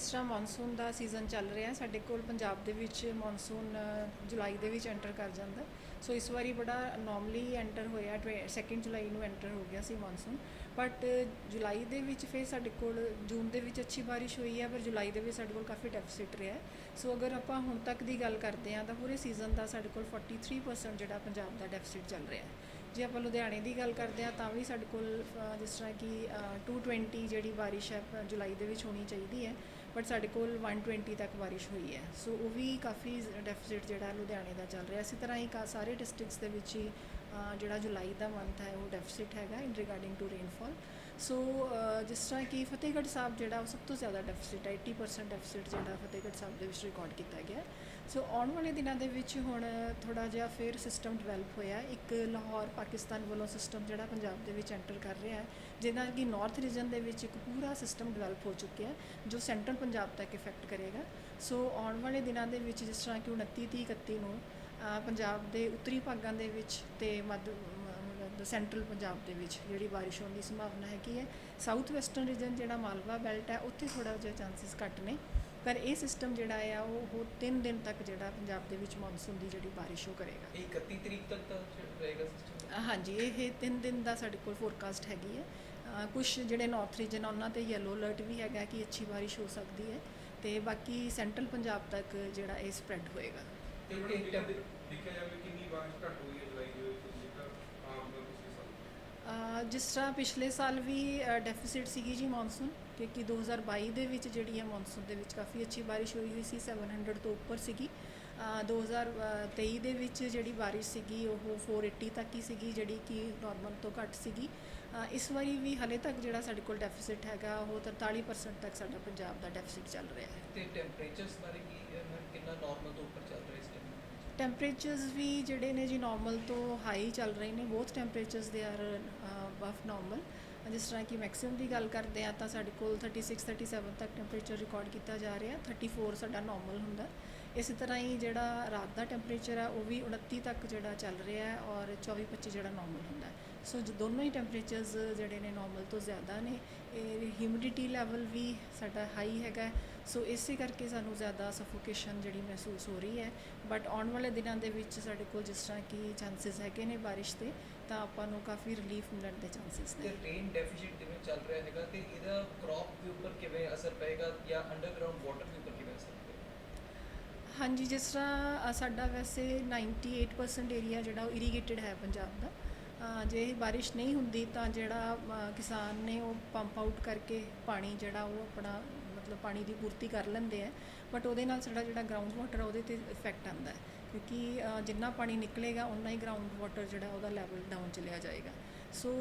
ਜਿਸ ਤਰ੍ਹਾਂ ਮੌਨਸੂਨ ਦਾ ਸੀਜ਼ਨ ਚੱਲ ਰਿਹਾ ਸਾਡੇ ਕੋਲ ਪੰਜਾਬ ਦੇ ਵਿੱਚ ਮੌਨਸੂਨ ਜੁਲਾਈ ਦੇ ਵਿੱਚ ਐਂਟਰ ਕਰ ਜਾਂਦਾ। ਸੋ ਇਸ ਵਾਰੀ ਬੜਾ ਨਾਰਮਲੀ ਐਂਟਰ ਹੋਇਆ 2 ਜੁਲਾਈ ਨੂੰ ਐਂਟਰ ਹੋ ਗਿਆ ਸੀ ਮੌਨਸੂਨ। ਬਟ ਜੁਲਾਈ ਦੇ ਵਿੱਚ ਫਿਰ ਸਾਡੇ ਕੋਲ, ਜੂਨ ਦੇ ਵਿੱਚ ਅੱਛੀ ਬਾਰਿਸ਼ ਹੋਈ ਹੈ, ਪਰ ਜੁਲਾਈ ਦੇ ਵਿੱਚ ਸਾਡੇ ਕੋਲ ਕਾਫੀ ਡੈਫਿਸਿਟ ਰਿਹਾ ਸੋ ਅਗਰ ਆਪਾਂ ਹੁਣ ਤੱਕ ਦੀ ਗੱਲ ਕਰਦੇ ਹਾਂ, ਤਾਂ ਪੂਰੇ ਸੀਜ਼ਨ ਦਾ ਸਾਡੇ ਕੋਲ 43% ਜਿਹੜਾ ਪੰਜਾਬ ਦਾ ਡੈਫਿਸਿਟ ਚੱਲ ਰਿਹਾ ਹੈ। ਜੇ ਆਪਾਂ ਲੁਧਿਆਣੇ ਦੀ ਗੱਲ ਕਰਦੇ ਹਾਂ ਤਾਂ ਵੀ ਸਾਡੇ ਕੋਲ ਜਿਸ ਤਰ੍ਹਾਂ ਕਿ ਅ, 220 ਜਿਹੜੀ ਬਾਰਿਸ਼ ਹੈ ਜੁਲਾਈ ਦੇ ਵਿੱਚ ਹੋਣੀ ਚਾਹੀਦੀ ਹੈ ਬਟ ਸਾਡੇ ਕੋਲ 120 ਤੱਕ ਬਾਰਿਸ਼ ਹੋਈ ਹੈ। ਸੋ ਉਹ ਵੀ ਕਾਫੀ ਡੈਫਿਸਿਟ ਜਿਹੜਾ ਲੁਧਿਆਣੇ ਦਾ ਚੱਲ ਰਿਹਾ। ਇਸੇ ਤਰ੍ਹਾਂ ਹੀ ਕਾ ਸਾਰੇ ਡਿਸਟ੍ਰਿਕਟਸ ਦੇ ਵਿੱਚ ਹੀ ਜਿਹੜਾ ਜੁਲਾਈ ਦਾ ਮੰਥ ਹੈ ਉਹ ਡੈਫਿਸਿਟ ਹੈਗਾ in regarding to rainfall so ਜਿਸ ਤਰ੍ਹਾਂ ਕਿ ਫਤਿਹਗੜ੍ਹ ਸਾਹਿਬ ਜਿਹੜਾ ਉਹ ਸਭ ਤੋਂ ਜ਼ਿਆਦਾ ਡੈਫਿਸਿਟ ਹੈ 80% ਡੈਫਿਸਿਟ ਜਿਹੜਾ ਫਤਿਹਗੜ੍ਹ ਸਾਹਿਬ ਦੇ ਵਿੱਚ ਰਿਕਾਰਡ ਕੀਤਾ ਗਿਆ ਸੋ ਆਉਣ ਵਾਲੇ ਦਿਨਾਂ ਦੇ ਵਿੱਚ ਹੁਣ ਥੋੜਾ ਜਿਹਾ ਫਿਰ ਸਿਸਟਮ ਡਿਵੈਲਪ ਹੋਇਆ ਇੱਕ ਲਾਹੌਰ ਪਾਕਿਸਤਾਨ ਵੱਲੋਂ ਸਿਸਟਮ ਜਿਹੜਾ ਪੰਜਾਬ ਦੇ ਵਿੱਚ ਐਂਟਰ ਕਰ ਰਿਹਾ ਹੈ ਜਿਹਦਾ ਕਿ ਨਾਰਥ ਰੀਜਨ ਦੇ ਵਿੱਚ ਇੱਕ ਪੂਰਾ ਸਿਸਟਮ ਡਿਵੈਲਪ ਹੋ ਚੁੱਕਿਆ ਜੋ ਸੈਂਟਰਲ ਪੰਜਾਬ ਤੱਕ ਇਫੈਕਟ ਕਰੇਗਾ। ਸੋ ਆਉਣ ਵਾਲੇ ਦਿਨਾਂ ਦੇ ਵਿੱਚ ਜਿਸ ਤਰ੍ਹਾਂ ਕਿ 29 30 31 ਨੂੰ ਪੰਜਾਬ ਦੇ ਉੱਤਰੀ ਭਾਗਾਂ ਦੇ ਵਿੱਚ ਤੇ ਮੱਧ ਸੈਂਟਰਲ ਪੰਜਾਬ ਦੇ ਵਿੱਚ ਜਿਹੜੀ ਬਾਰਿਸ਼ ਹੋਣ ਦੀ ਸੰਭਾਵਨਾ ਹੈਗੀ ਹੈ। ਸਾਊਥ ਵੈਸਟਰਨ ਰੀਜਨ ਜਿਹੜਾ ਮਾਲਵਾ ਬੈਲਟ ਹੈ ਉੱਥੇ ਥੋੜਾ ਜਿਹਾ ਚਾਂਸਸ ਘੱਟ ਨੇ। ਪਰ ਇਹ ਸਿਸਟਮ ਜਿਹੜਾ ਆ ਉਹ ਉਹ 3 ਦਿਨ ਤੱਕ ਜਿਹੜਾ ਪੰਜਾਬ ਦੇ ਵਿੱਚ ਮੌਨਸੂਨ ਦੀ ਜਿਹੜੀ ਬਾਰਿਸ਼ ਉਹ ਕਰੇਗਾ। ਇਹ 31 ਤਰੀਕ ਤੱਕ ਤਾਂ ਰਹੇਗਾ ਸਿਸਟਮ ਹਾਂਜੀ ਇਹ 3 ਦਿਨ ਦਾ ਸਾਡੇ ਕੋਲ ਫੋਰਕਾਸਟ ਹੈਗੀ ਹੈ। ਕੁਝ ਜਿਹੜੇ ਨਾਰਥ ਰੀਜਨ ਉਹਨਾਂ ਤੇ ਯੈਲੋ ਅਲਰਟ ਵੀ ਹੈਗਾ ਕਿ ਅੱਛੀ ਬਾਰਿਸ਼ ਹੋ ਸਕਦੀ ਹੈ। ਤੇ ਬਾਕੀ ਸੈਂਟਰਲ ਪੰਜਾਬ ਤੱਕ ਜਿਹੜਾ ਇਹ ਸਪਰੈਡ ਹੋਏਗਾ। ਤੇ ਦੇਖਿਆ ਜਾਵੇ ਕਿੰਨੀ ਬਾਰਿਸ਼ ਘੱਟ ਹੋਈ ਹੈ ਜੁਲਾਈ ਦੇ ਵਿੱਚ ਜੇਕਰ ਆਮ ਜਿਸ ਤਰ੍ਹਾਂ ਪਿਛਲੇ ਸਾਲ ਵੀ ਡੈਫਿਸਿਟ ਸੀਗੀ ਜੀ ਮੌਨਸੂਨ ਕਿਉਂਕਿ 2022 ਦੇ ਵਿੱਚ ਜਿਹੜੀ ਹੈ ਮੌਨਸੂਨ ਦੇ ਵਿੱਚ ਕਾਫੀ ਅੱਛੀ ਬਾਰਿਸ਼ ਹੋਈ ਹੋਈ ਸੀ 700 ਤੋਂ ਉੱਪਰ ਸੀਗੀ। ਅ, 2023 ਦੇ ਵਿੱਚ ਜਿਹੜੀ ਬਾਰਿਸ਼ ਸੀਗੀ ਉਹ 480 ਤੱਕ ਹੀ ਸੀਗੀ ਜਿਹੜੀ ਕਿ ਨਾਰਮਲ ਤੋਂ ਘੱਟ ਸੀਗੀ। ਇਸ ਵਾਰੀ ਵੀ ਹਲੇ ਤੱਕ ਜਿਹੜਾ ਸਾਡੇ ਕੋਲ ਡੈਫਿਸਿਟ ਹੈਗਾ ਉਹ 43% ਤੱਕ ਸਾਡਾ ਪੰਜਾਬ ਦਾ ਡੈਫਿਸਿਟ ਚੱਲ ਰਿਹਾ ਹੈ। ਤੇ ਟੈਂਪਰੇਚਰਸ ਬਾਰੇ ਕੀ ਕਿੰਨਾ ਨਾਰਮਲ ਤੋਂ ਉੱਪਰ ਚੱਲ ਰਿਹਾ ਇਸ ਟੈਂਪਰੇਚਰਸ ਵੀ ਜਿਹੜੇ ਨੇ ਜੀ ਨਾਰਮਲ ਤੋਂ ਹਾਈ ਚੱਲ ਰਹੇ ਨੇ ਬਹੁਤ ਟੈਂਪਰੇਚਰਸ ਦੇ ਆਰ ਬਫ ਨਾਰਮਲ ਜਿਸ ਤਰ੍ਹਾਂ ਕਿ ਮੈਕਸਿਮਮ ਦੀ ਗੱਲ ਕਰਦੇ ਆ ਤਾਂ ਸਾਡੇ ਕੋਲ 36 37 ਤੱਕ ਟੈਂਪਰੇਚਰ ਰਿਕਾਰਡ ਕੀਤਾ ਜਾ ਰਿਹਾ 34 ਸਾਡਾ ਨਾਰਮਲ ਹੁੰਦਾ। ਇਸੇ ਤਰ੍ਹਾਂ ਹੀ ਜਿਹੜਾ ਰਾਤ ਦਾ ਟੈਂਪਰੇਚਰ ਹੈ ਉਹ ਵੀ 29 ਤੱਕ ਜਿਹੜਾ ਚੱਲ ਰਿਹਾ ਔਰ 24 25 ਜਿਹੜਾ ਨਾਰਮਲ ਹੁੰਦਾ ਸੋ ਜੋ ਦੋਨੋਂ ਹੀ ਟੈਂਪਰੇਚਰਸ ਜਿਹੜੇ ਨੇ ਨਾਰਮਲ ਤੋਂ ਜ਼ਿਆਦਾ ਨੇ। ਇਹ ਹਿਊਮਿਡਿਟੀ ਲੈਵਲ ਵੀ ਸਾਡਾ ਹਾਈ ਹੈਗਾ। ਸੋ ਇਸੇ ਕਰਕੇ ਸਾਨੂੰ ਜ਼ਿਆਦਾ ਸਫੋਕੇਸ਼ਨ ਜਿਹੜੀ ਮਹਿਸੂਸ ਹੋ ਰਹੀ ਹੈ। ਬਟ ਆਉਣ ਵਾਲੇ ਦਿਨਾਂ ਦੇ ਵਿੱਚ ਸਾਡੇ ਕੋਲ ਜਿਸ ਤਰ੍ਹਾਂ ਕਿ ਚਾਂਸਸ ਹੈਗੇ ਨੇ ਬਾਰਿਸ਼ ਦੇ ਤਾਂ ਆਪਾਂ ਨੂੰ ਕਾਫੀ ਰਿਲੀਫ ਮਿਲਣ ਦੇ ਚਾਂਸਸ ਤੇ ਨੇ ਰੇਨ ਡੈਫੀਸਿਟ ਜਿਵੇਂ ਚੱਲ ਰਿਹਾ ਹੈਗਾ ਤੇ ਇਹਦਾ ਕ੍ਰੌਪ ਦੇ ਉੱਪਰ ਕਿਵੇਂ ਅਸਰ ਪਏਗਾ ਜਾਂ ਅੰਡਰਗਰਾਉਂਡ ਵਾਟਰ ਦੇ ਉੱਪਰ ਕਿਵੇਂ ਅਸਰ ਪਏਗਾ? ਹਾਂਜੀ ਜਿਸ ਤਰ੍ਹਾਂ ਸਾਡਾ ਵੈਸੇ 98% ਏਰੀਆ ਜਿਹੜਾ ਉਹ ਇਰੀਗੇਟਡ ਹੈ ਪੰਜਾਬ ਦਾ। ਅ, ਜੇ ਬਾਰਿਸ਼ ਨਹੀਂ ਹੁੰਦੀ ਤਾਂ ਜਿਹੜਾ ਕਿਸਾਨ ਨੇ ਉਹ ਪੰਪ ਆਊਟ ਕਰਕੇ ਪਾਣੀ ਜਿਹੜਾ ਉਹ ਆਪਣਾ ਮਤਲਬ ਪਾਣੀ ਦੀ ਪੂਰਤੀ ਕਰ ਲੈਂਦੇ ਆ। ਬਟ ਉਹਦੇ ਨਾਲ ਸਾਡਾ ਜਿਹੜਾ ਗਰਾਊਂਡ ਵਾਟਰ ਆ ਉਹਦੇ ਤੇ ਇਫੈਕਟ ਆਉਂਦਾ ਹੈ। ਕਿਉਂਕਿ ਜਿੰਨਾ ਪਾਣੀ ਨਿਕਲੇਗਾ ਉਨਾ ਹੀ ਗਰਾਊਂਡ ਵਾਟਰ ਜਿਹੜਾ ਉਹਦਾ ਲੈਵਲ ਡਾਊਨ ਚਲਿਆ ਜਾਏਗਾ। ਸੋ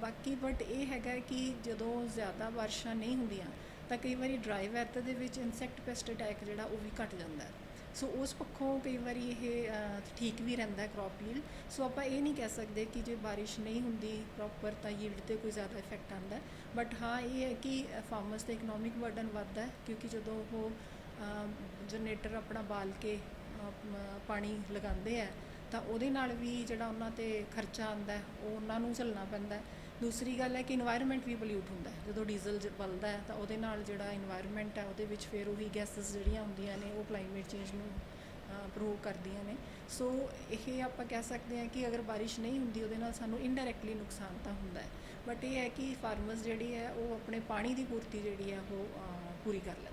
ਬਾਕੀ ਬਟ ਇਹ ਹੈਗਾ ਕਿ ਜਦੋਂ ਜ਼ਿਆਦਾ ਬਾਰਿਸ਼ਾਂ ਨਹੀਂ ਹੁੰਦੀਆਂ ਤਾਂ ਕਈ ਵਾਰੀ ਡਰਾਈ ਵੈਦਰ ਦੇ ਵਿੱਚ ਇਨਸੈਕਟ ਪੈਸਟ ਅਟੈਕ ਜਿਹੜਾ ਉਹ ਵੀ ਘਟ ਜਾਂਦਾ ਹੈ। ਸੋ ਉਸ ਪੱਖੋਂ ਕਈ ਵਾਰੀ ਇਹ ਠੀਕ ਵੀ ਰਹਿੰਦਾ ਹੈ ਕ੍ਰੌਪ ਯੀਲਡ ਸੋ ਆਪਾਂ ਇਹ ਨਹੀਂ ਕਹਿ ਸਕਦੇ ਕਿ ਜੇ ਬਾਰਿਸ਼ ਨਹੀਂ ਹੁੰਦੀ ਪ੍ਰੋਪਰ ਤਾਂ ਯੀਲਡ ਤੇ ਕੋਈ ਜ਼ਿਆਦਾ ਇਫੈਕਟ ਆਉਂਦਾ। ਬਟ ਹਾਂ, ਇਹ ਹੈ ਕਿ ਫਾਰਮਰਸ 'ਤੇ ਇਕਨੋਮਿਕ ਬਰਡਨ ਵੱਧਦਾ ਕਿਉਂਕਿ ਜਦੋਂ ਉਹ ਜਨਰੇਟਰ ਆਪਣਾ ਬਾਲ ਕੇ ਪਾਣੀ ਲਗਾਉਂਦੇ ਆ ਤਾਂ ਉਹਦੇ ਨਾਲ ਵੀ ਜਿਹੜਾ ਉਹਨਾਂ ਤੇ ਖਰਚਾ ਆਉਂਦਾ ਉਹ ਉਹਨਾਂ ਨੂੰ ਝੱਲਣਾ ਪੈਂਦਾ ਹੈ। ਦੂਸਰੀ ਗੱਲ ਹੈ ਕਿ এনवायरमेंट ਵੀ ਪੋਲਿਊਟ ਹੁੰਦਾ ਹੈ। ਜਦੋਂ ਡੀਜ਼ਲ ਬਲਦਾ ਹੈ ਤਾਂ ਉਹਦੇ ਨਾਲ ਜਿਹੜਾ এনवायरमेंट ਹੈ ਉਹਦੇ ਵਿੱਚ ਫਿਰ ਉਹੀ ਗੈਸਸ ਜਿਹੜੀਆਂ ਹੁੰਦੀਆਂ ਨੇ ਉਹ ਕਲਾਈਮੇਟ ਚੇਂਜ ਨੂੰ ਪ੍ਰੂਵ ਕਰਦੀਆਂ ਨੇ। ਸੋ ਇਹ ਆਪਾਂ ਕਹਿ ਸਕਦੇ ਹਾਂ ਕਿ ਅਗਰ ਬਾਰਿਸ਼ ਨਹੀਂ ਹੁੰਦੀ ਉਹਦੇ ਨਾਲ ਸਾਨੂੰ ਇਨਡਾਇਰੈਕਟਲੀ ਨੁਕਸਾਨ ਤਾਂ ਹੁੰਦਾ ਹੈ। ਬਟ ਇਹ ਹੈ ਕਿ ਫਾਰਮਰਸ ਜਿਹੜੀ ਹੈ ਉਹ ਆਪਣੇ ਪਾਣੀ ਦੀ ਪੂਰਤੀ ਜਿਹੜੀ ਹੈ ਉਹ ਪੂਰੀ ਕਰ ਲੈਂਦੇ